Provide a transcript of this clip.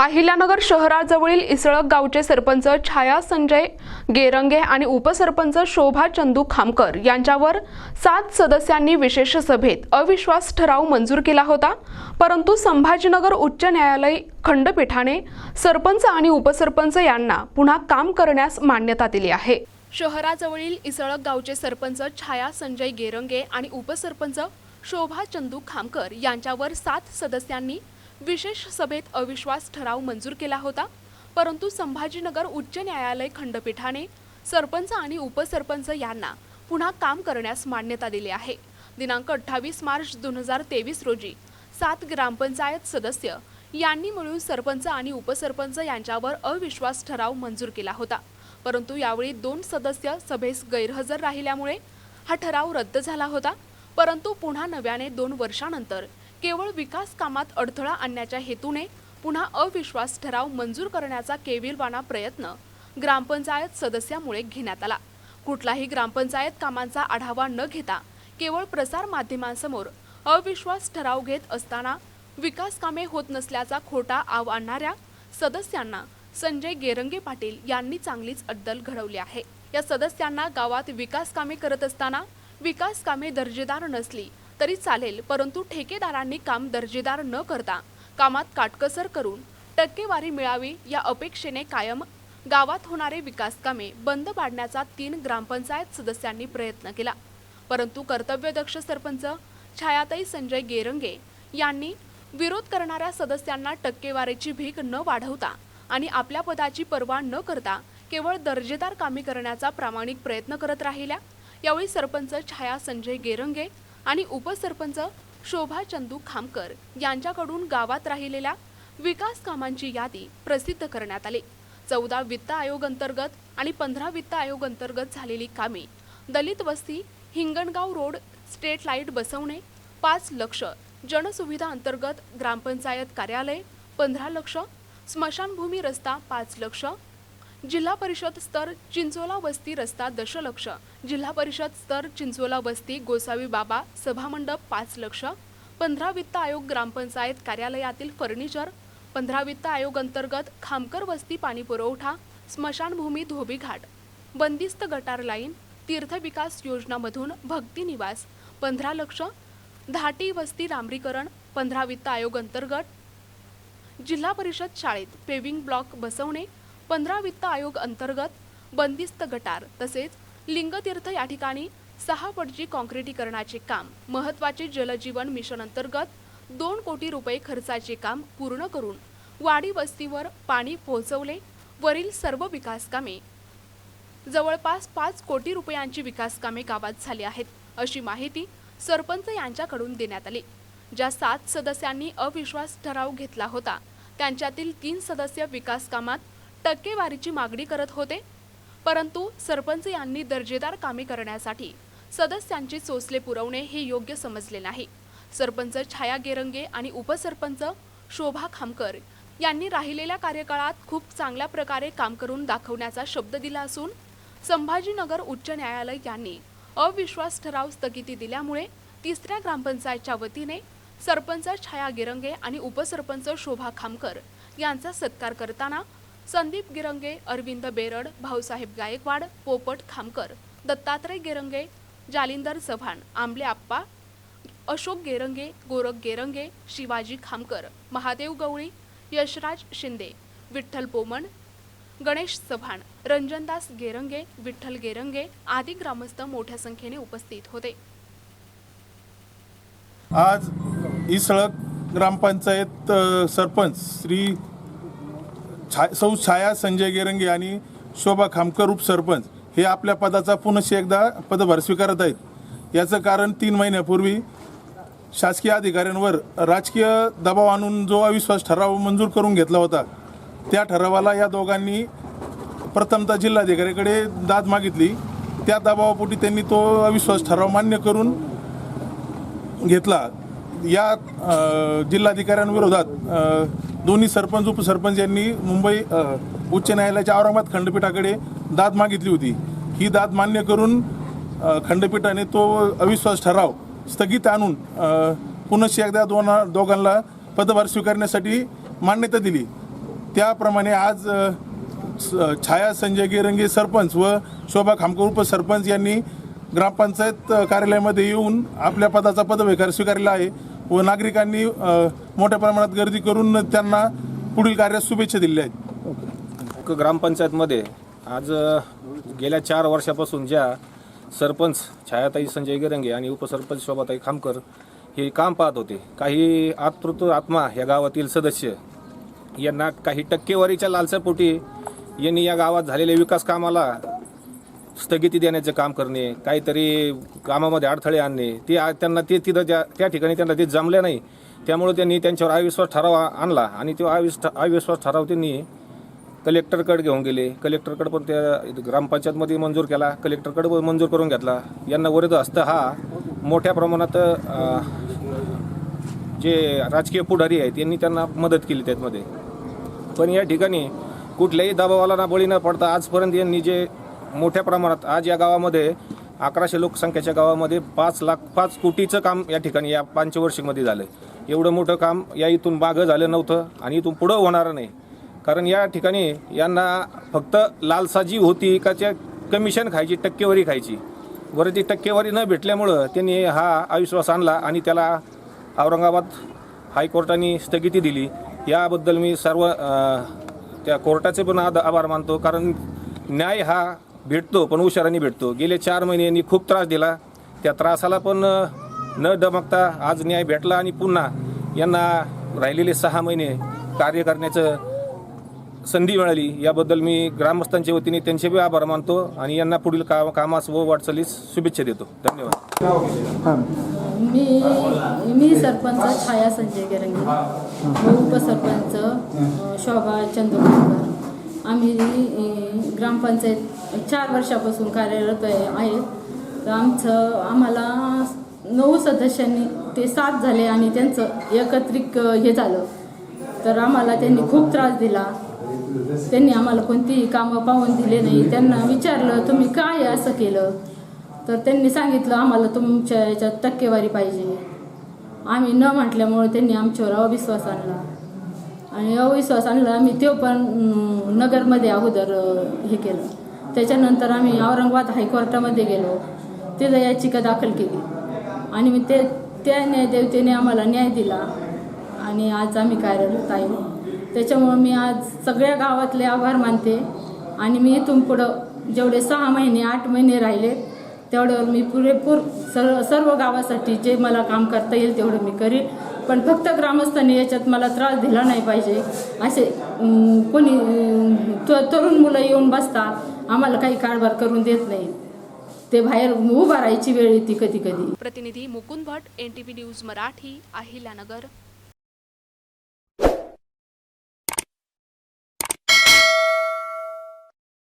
अहिल्यानगर शहराजवळील इसळक गावचे सरपंच छाया संजय गेरंगे आणि उपसरपंच शोभा चंदू खामकर यांच्यावर सात सदस्यांनी विशेष सभेत अविश्वास ठराव मंजूर केला होता. परंतु संभाजीनगर उच्च न्यायालय खंडपीठाने सरपंच आणि उपसरपंच यांना पुन्हा काम करण्यास मान्यता दिली आहे. शहराजवळील इसळक गावचे सरपंच छाया संजय गेरंगे आणि उपसरपंच शोभा चंदू खामकर यांच्यावर सात सदस्यांनी विशेष सभेत अविश्वास ठराव मंजूर केला होता परंतु संभाजीनगर उच्च न्यायालय खंडपीठाने सरपंच आणि उपसरपंच यांना पुन्हा काम करण्यास मान्यता दिली आहे. दिनांक अठ्ठावीस मार्च दोन हजार तेवीस रोजी सात ग्रामपंचायत सदस्य यांनी मिळून सरपंच आणि उपसरपंच यांच्यावर अविश्वास ठराव मंजूर केला होता. परंतु यावेळी दोन सदस्य सभेस गैरहजर राहिल्यामुळे हा ठराव रद्द झाला होता परंतु पुन्हा नव्याने दोन वर्षानंतर केवळ विकास कामात अडथळा आणण्याच्या हेतूने पुन्हा अविश्वास ठराव मंजूर करण्याचा केविलवाना प्रयत्न ग्रामपंचायत सदस्यामुळे घेण्यात आला. कुठलाही ग्रामपंचायत कामांचा आढावा न घेता केवळ प्रसार माध्यमांसमोर अविश्वास ठराव घेत असताना विकास कामे होत नसल्याचा खोटा आव आणणाऱ्या सदस्यांना संजय गेरंगे पाटील यांनी चांगलीच अद्दल घडवली आहे. या सदस्यांना गावात विकास कामे करत असताना विकास कामे दर्जेदार नसली तरी चालेल परंतु ठेकेदारांनी काम दर्जेदार न करता कामात काटकसर करून टक्केवारी मिळावी या अपेक्षेने कायम गावात होणारे विकास कामे बंद पाडण्याचा तीन ग्रामपंचायत सदस्यांनी प्रयत्न केला. परंतु कर्तव्यदक्ष सरपंच छायाताई संजय गेरंगे यांनी विरोध करणाऱ्या सदस्यांना टक्केवारीची भीक न वाढवता आणि आपल्या पदाची पर्वा न करता केवळ दर्जेदार कामे करण्याचा प्रामाणिक प्रयत्न करत राहिल्या. यावेळी सरपंच छाया संजय गेरंगे आणि उपसरपंच शोभा चंदू खामकर यांच्याकडून गावात राहिलेल्या विकास कामांची यादी प्रसिद्ध करण्यात आली. चौदा वित्त आयोग अंतर्गत आणि पंधरा वित्त आयोग अंतर्गत झालेली कामे दलित वस्ती हिंगणगाव रोड स्ट्रेट लाइट बसवणे पाच लक्ष जनसुविधा अंतर्गत ग्रामपंचायत कार्यालय पंधरा लक्ष स्मशानभूमी रस्ता पाच लक्ष जिल्हा परिषद स्तर चिंचोला वस्ती रस्ता दशलक्ष. जिल्हा परिषद स्तर चिंचोला वस्ती गोसावी बाबा सभामंडप पाच लक्ष. पंधरा वित्त आयोग ग्रामपंचायत कार्यालयातील फर्निचर. पंधरा वित्त आयोग अंतर्गत खामकर वस्ती पाणी पुरवठा स्मशानभूमी धोबीघाट बंदिस्त गटार लाईन तीर्थ विकास योजनामधून भक्ती निवास. पंधरा लक्ष. धाटी वस्ती डांबरीकरण पंधरा वित्त आयोग अंतर्गत. जिल्हा परिषद शाळेत पेविंग ब्लॉक बसवणे पंधरा वित्त आयोग अंतर्गत बंदिस्त गटार तसेच लिंगतीर्थ या ठिकाणी सहा पटजी काँक्रिटीकरणाचे काम महत्त्वाचे जलजीवन मिशन अंतर्गत दोन कोटी रुपये खर्चाचे काम पूर्ण करून वाडी वस्तीवर पाणी पोहोचवले. वरील सर्व विकास कामे जवळपास पाच कोटी रुपयांची विकास कामे गावात झाली आहेत अशी माहिती सरपंच यांच्याकडून देण्यात आली. ज्या सात सदस्यांनी अविश्वास ठराव घेतला होता त्यांच्यातील तीन सदस्य विकास कामात टक्केवारीची मागणी करत होते. परंतु सरपंच यांनी दर्जेदार कामे करण्यासाठी सदस्यांचे सोसले पुरवणे हे योग्य समजले नाही. सरपंच छाया गेरंगे आणि उपसरपंच शोभा खामकर यांनी राहिलेल्या कार्यकाळात खूप चांगल्या प्रकारे काम करून दाखवण्याचा शब्द दिला असून संभाजीनगर उच्च न्यायालय यांनी अविश्वास ठराव स्थगिती दिल्यामुळे तिसऱ्या ग्रामपंचायतच्या वतीने सरपंच छाया गिरंगे आणि उपसरपंच शोभा खामकर यांचा सत्कार करताना संदीप गिरंगे अरविंद बेरड भाऊसाहेब गायकवाड पोपट खामकर दत्तात्रय गिरंगे जालिंदर चव्हाण आंबले आप्पा अशोक गेरंगे गोरख गेरंगे शिवाजी खामकर महादेव गवळी यशराज शिंदे विठ्ठल पोमण गणेश चव्हाण रंजनदास गेरंगे विठ्ठल गेरंगे आदी ग्रामस्थ मोठ्या संख्येने उपस्थित होते. आज इसळक ग्रामपंचायत सरपंच श्री छा सौ छाया संजय गेरंगे आणि शोभा खामकर उपसरपंच हे आपल्या पदाचा पुनश्च एकदा पदभार स्वीकारत आहेत. याचं कारण तीन महिन्यापूर्वी शासकीय अधिकाऱ्यांवर राजकीय दबाव आणून जो अविश्वास ठराव मंजूर करून घेतला होता त्या ठरावाला या दोघांनी प्रथमतः जिल्हाधिकाऱ्याकडे दाद मागितली. त्या दबावापोटी त्यांनी तो अविश्वास ठराव मान्य करून घेतला. या जिल्हाधिकाऱ्यांविरोधात दोन्ही सरपंच उपसरपंच यांनी मुंबई उच्च न्यायालयाच्या औरंगाबाद खंडपीठाकडे दाद मागितली होती. ही दाद मान्य करून खंडपीठाने तो अविश्वास ठराव स्थगित आणून पुनश्च एकदा दोन दोघांना पदभार स्वीकारण्यासाठी मान्यता दिली. त्याप्रमाणे आज स- छाया संजय गेरंगे सरपंच व शोभा खामकर उपसरपंच यांनी ग्रामपंचायत कार्यालयामध्ये येऊन आपल्या पदाचा पदविकार स्वीकारला आहे. व नागरिकांनी मोठ्या प्रमाणात गर्दी करून त्यांना पुढील कार्यात शुभेच्छा दिल्या आहेत. क- ग्रामपंचायतमध्ये आज गेल्या चार वर्षापासून ज्या सरपंच छायाताई संजय गिरंगे आणि उपसरपंच शोभाताई खामकर हे काम पाहत होते काही आतृत आत्मा या गावातील सदस्य यांना काही टक्केवारीच्या लालसापोटी यांनी या गावात झालेल्या विकास कामाला स्थगिती देण्याचं काम करणे काहीतरी कामामध्ये अडथळे आणणे ते आ- त्यांना ते तिथं त्या त्या ठिकाणी त्यांना ते जमले नाही. त्यामुळे त्यांनी त्यांच्यावर अविश्वास ठराव आ- आणला आणि तो अविश्व अविश्वास ठराव त्यांनी कलेक्टरकडे घेऊन गेले. कलेक्टरकडे पण त्या ग्रामपंचायतमध्ये मंजूर केला. कलेक्टरकडे पण मंजूर करून घेतला. यांना वरद हस्त हा मोठ्या प्रमाणात अ, जे राजकीय पुढारी आहेत यांनी त्यांना मदत केली त्यातमध्ये. पण या ठिकाणी कुठल्याही दबावाला ना बळी न पडता आजपर्यंत यांनी जे मोठ्या प्रमाणात आज या गावामध्ये अकराशे लोकसंख्येच्या गावामध्ये पाच लाख पाच कोटीचं काम या ठिकाणी या पंचवर्षीमध्ये झालं एवढं मोठं काम या इथून मागं झालं नव्हतं आणि इथून पुढं होणार नाही. कारण या ठिकाणी यांना फक्त लालसाजी होती का त्या कमिशन खायची टक्केवारी खायची. बरं ती टक्केवारी न भेटल्यामुळं त्यांनी हा अविश्वास आणला आणि त्याला औरंगाबाद हायकोर्टाने स्थगिती दिली. याबद्दल मी सर्व त्या कोर्टाचे पण आद- आभार मानतो. कारण न्याय हा भेटतो पण उशिराने भेटतो. गेले चार महिने यांनी खूप त्रास दिला. त्या त्रासाला पण न डमकता आज न्याय भेटला आणि पुन्हा यांना राहिलेले सहा महिने कार्य करण्याचं संधी मिळाली. याबद्दल मी ग्रामस्थांच्या वतीने त्यांचे बी आभार मानतो आणि यांना पुढील काम कामास व वाटचालीस शुभेच्छा देतो. धन्यवाद. मी मी सरपंच छाया संजय गिरंगे उपसरपंच शोभा चंद्रपूरकर आम्ही ग्रामपंचायत चार वर्षापासून कार्यरत आहे आहेत. तर आमचं आम्हाला नऊ सदस्यांनी ते सात झाले आणि त्यांचं एकत्रित हे झालं. तर आम्हाला त्यांनी खूप त्रास दिला. त्यांनी आम्हाला कोणतीही कामं पाहून दिले नाही. त्यांना विचारलं तुम्ही काय असं केलं? तर त्यांनी सांगितलं आम्हाला तुमच्या याच्यात टक्केवारी पाहिजे आम्ही न म्हटल्यामुळे त्यांनी आमच्यावर अविश्वास आणला. आणि अविश्वास आणला. आम्ही तो पण नगरमध्ये अगोदर हे केलं. त्याच्यानंतर आम्ही औरंगाबाद हायकोर्टामध्ये गेलो. तिथं याचिका दाखल केली. आणि मग ते त्या न्यायदेवतेने आम्हाला न्याय दिला. आणि आज आम्ही कार्यरत आहे. त्याच्यामुळं मी आज सगळ्या गावातले आभार मानते. आणि मी इथून पुढं जेवढे सहा महिने आठ महिने राहिले तेवढ्यावर मी पुरेपूर सर्व सर्व गावासाठी जे मला काम करता येईल तेवढं मी करीन. पण फक्त ग्रामस्थांनी याच्यात मला त्रास दिला नाही पाहिजे. असे कोणी तरुण मुलं येऊन बसतात आम्हाला काही कारभार करून देत नाही. ते बाहेर उभा राहायची वेळ येते कधी कधी. प्रतिनिधी Mukund Bhat N T V news Marathi Ahilyanagar.